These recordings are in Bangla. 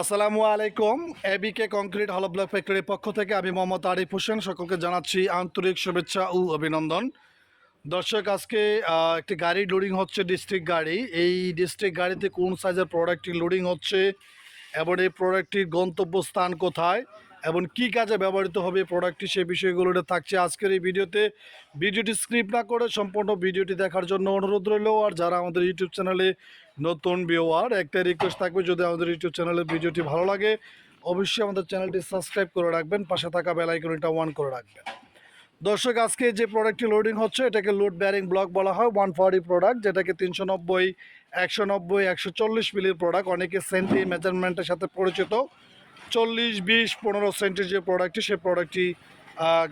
আসসালামু আলাইকুম। এবিকে কংক্রিট হল ব্লক ফ্যাক্টরির পক্ষ থেকে আমি মোহাম্মদ আরিফ হোসেন। সকলকে জানাচ্ছি আন্তরিক শুভেচ্ছা ও অভিনন্দন। দর্শক, আজকে একটি গাড়ি লোডিং হচ্ছে ডিস্ট্রিক্ট গাড়ি। এই ডিস্ট্রিক্ট গাড়িতে কোন সাইজের প্রোডাক্টটি লোডিং হচ্ছে? এবং এই প্রোডাক্টটির গন্তব্যস্থান কোথায়? এবং কী কাজে ব্যবহৃত হবে প্রোডাক্টটি সেই বিষয়গুলোতে থাকছে আজকের এই ভিডিওতে। ভিডিওটি স্ক্রিপ্ট না করে সম্পূর্ণ ভিডিওটি দেখার জন্য অনুরোধ রইল। আর যারা আমাদের ইউটিউব চ্যানেলে নতুন ভিওয়ার একটা রিকোয়েস্ট থাকবে, যদি আমাদের ইউটিউব চ্যানেলের ভিডিওটি ভালো লাগে, অবশ্যই আমাদের চ্যানেলটি সাবস্ক্রাইব করে রাখবেন, পাশে থাকা বেল আইকনটা অন করে রাখবেন। দর্শক, আজকে যে প্রোডাক্টটি লোডিং হচ্ছে, এটাকে লোড ব্যারিং ব্লক বলা হয় ওয়ান ফর্টি প্রোডাক্ট যেটাকে তিনশো নব্বই, একশো নব্বই, একশো চল্লিশ মিলির প্রোডাক্ট অনেকে সেন্টি মেজারমেন্টের সাথে পরিচিত। চল্লিশ বিশ পনেরো সেন্টির যে প্রোডাক্টটি সেই প্রোডাক্টটি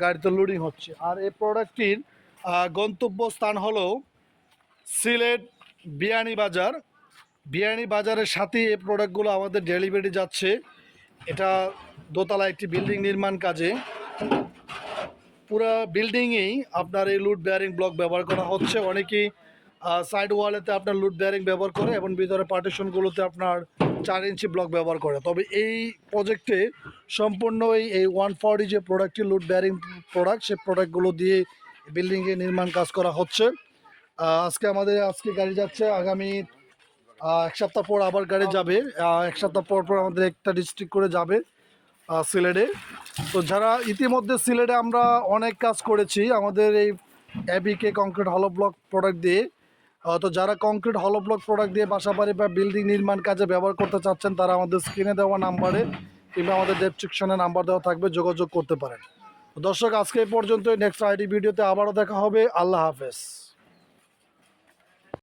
গাড়িতে লোডিং হচ্ছে। আর এই প্রোডাক্টটির আহ, গন্তব্যস্থান হলো সিলেট বিয়ানি বাজার। বিয়ানি বাজারের সাথেই এই প্রোডাক্টগুলো আমাদের ডেলিভারি যাচ্ছে। এটা দোতলা একটি বিল্ডিং নির্মাণ কাজে। পুরো বিল্ডিংয়েই আপনার এই লুট বেয়ারিং ব্লক ব্যবহার করা হচ্ছে। অনেকেই সাইড ওয়ালেতে আপনার লুট বেয়ারিং ব্যবহার করে এবং ভিতরে পার্টিশনগুলোতে আপনার চার ইঞ্চি ব্লক ব্যবহার করে। তবে এই প্রজেক্টে সম্পূর্ণ এই এই ওয়ান ফর্টি যে প্রোডাক্টটি লোড বেয়ারিং প্রোডাক্ট সে প্রোডাক্টগুলো দিয়ে বিল্ডিংয়ে নির্মাণ কাজ করা হচ্ছে। আজকে আমাদের, আজকে গাড়ি যাচ্ছে, আগামী এক সপ্তাহ পর আবার গাড়ি যাবে। এক সপ্তাহ পর পর আমাদের একটা ডিস্ট্রিক্ট করে যাবে সিলেটে। তো যারা ইতিমধ্যে সিলেটে আমরা অনেক কাজ করেছি, আমাদের এই অ্যাবিকে কংক্রিট হলো ব্লক প্রোডাক্ট দিয়ে তো যারা কংক্রিট হলো ব্লক প্রোডাক্ট দিয়ে বাসা বাড়ি বা বিল্ডিং নির্মাণ কাজে ব্যবহার করতে চাচ্ছেন, তারা আমাদের স্ক্রিনে দেওয়া নাম্বারে কিংবা আমাদের ডেসক্রিপশনে নাম্বার দেওয়া থাকবে, যোগাযোগ করতে পারেন। দর্শক, আজকে এই পর্যন্ত নেক্সট আইডি ভিডিওতে আবারও দেখা হবে। আল্লাহ হাফেজ।